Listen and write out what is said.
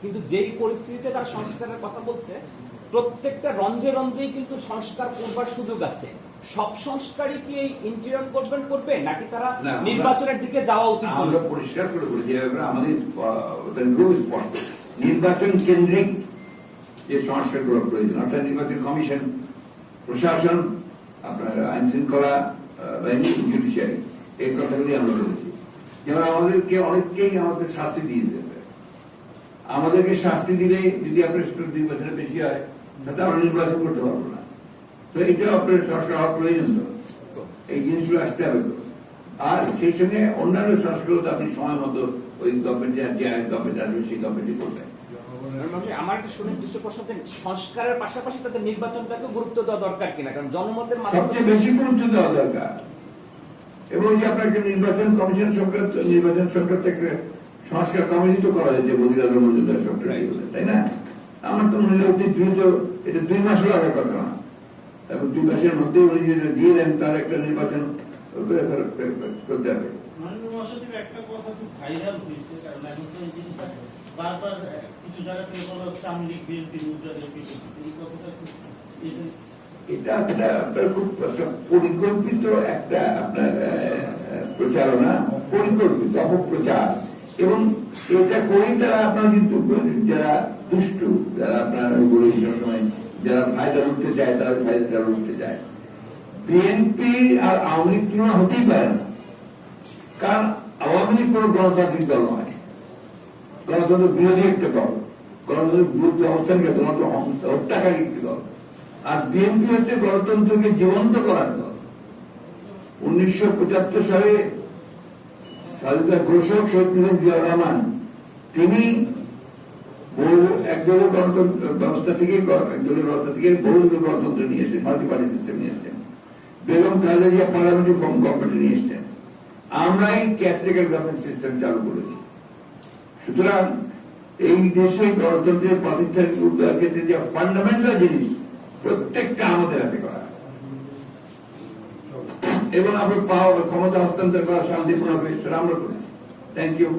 কিন্তু যেই পরিস্থিতিতে তার সংস্কারের কথা বলছে প্রত্যেকটা রন্ধ্রে রন্ধ্রেই কিন্তু সংস্কার করবার সুযোগ আছে। সব সংস্কারই কি এই ইন্টেরিয়র গভর্নমেন্ট করবে নাকি তারা নির্বাচনের দিকে যাওয়া উচিত? আমরা পরিষ্কার করে বলি যে আমাদের স্পষ্ট নির্বাচন কেন্দ্রিক যে সংস্কারগুলো প্রয়োজন অর্থাৎ নির্বাচন কমিশন প্রশাসন আপনার আইন শৃঙ্খলা বাহিনী জুডিশিয়ারি এই কথাগুলি আমরা বলেছি। যেমন আমাদেরকে অনেককেই আমাদের শাস্তি দিয়ে দেবে। আমাদেরকে শাস্তি দিলে যদি আপনার দুই বছরের বেশি হয় তাতে আমরা নির্বাচন করতে পারব না। তো এটা আপনার সংস্কার হওয়া প্রয়োজন। এই জিনিসগুলো আসতে হবে। আর সেই সঙ্গে অন্যান্য সংস্কারও তো আপনি সময় মতো ওই গভর্নমেন্ট যে গভর্নমেন্ট আসবে সেই গভর্নমেন্টই করবে মানে আমার একটা সুনির্দিষ্ট প্রশ্ন সংস্কারের পাশাপাশি তাদের নির্বাচনটাকে গুরুত্ব দেওয়া দরকার কিনা? কারণ জনমতের সবচেয়ে বেশি গুরুত্ব দেওয়া দরকার। এবং যে আপনার একটা নির্বাচন কমিশন সংক্রান্ত নির্বাচন সংক্রান্ত একটা সংস্কার কমিটি তো করা হয়েছে বদিরাজ মজুমদার সরকার তাই না? আমার তো মনে হয় অতি দ্রুত এটা দুই মাস লাগার কথা। না এবং দুই মাসের মধ্যে উনি যদি দিয়ে দেন তার একটা নির্বাচন করতে হবে। একটা কথা খুব ভাইরাল হয়েছে কারণ এখন তো এই জিনিসটা বারবার কিছু জায়গা থেকে বলা হচ্ছে আওয়ামী বিএনপি মুদ্রাদের এই কথাটা খুব এটা- এটা একটা খুব পরিকল্পিত একটা আপনার আহ, প্রচারণা পরিকল্পিত অপপ্রচার। এবং এটা করেই তারা আপনার কিন্তু যারা দুষ্টু, যারা আপনার বলে সময় যারা ফায়দা উঠতে চায়, তারা ফায়দা উঠতে চায়। বিএনপি আর আওয়ামী লীগ তুলনা হতেই পারে না। কারণ আওয়ামী লীগ কোনো গণতান্ত্রিক দল নয়। গণতন্ত্র বিরোধী একটা দল। গণতন্ত্রের বিরুদ্ধে অবস্থানকে গণতন্ত্র হত্যাকারী একটি দল। আর বিএনপি হচ্ছে গণতন্ত্রকে জীবন্ত করার দল। উনিশশো পঁচাত্তর সালে স্বাধীনতা ঘোষক জিয়া রহমান তিনি বহু একদলীয় গণতন্ত্র, ব্যবস্থা থেকে একদলীয় ব্যবস্থা থেকে বহু গণতন্ত্র নিয়ে এসেছেন মাল্টি পার্টি সিস্টেম নিয়ে এসেছেন। Begum Khaleda Zia parliamentary form government নিয়ে এসেছেন। আমরাই কেয়ারটেকার গভর্নমেন্ট সিস্টেম চালু করেছি। সুতরাং এই দেশে গণতন্ত্রের প্রাতিষ্ঠানিক উদ্যোগের ক্ষেত্রে যে ফান্ডামেন্টাল জিনিস প্রত্যেকটা আমাদের হাতে করা এবং আমরা পাওয়ার ক্ষমতা হস্তান্তর করা শান্তিপূর্ণ হবে। সেটা আমরা করি থ্যাংক ইউ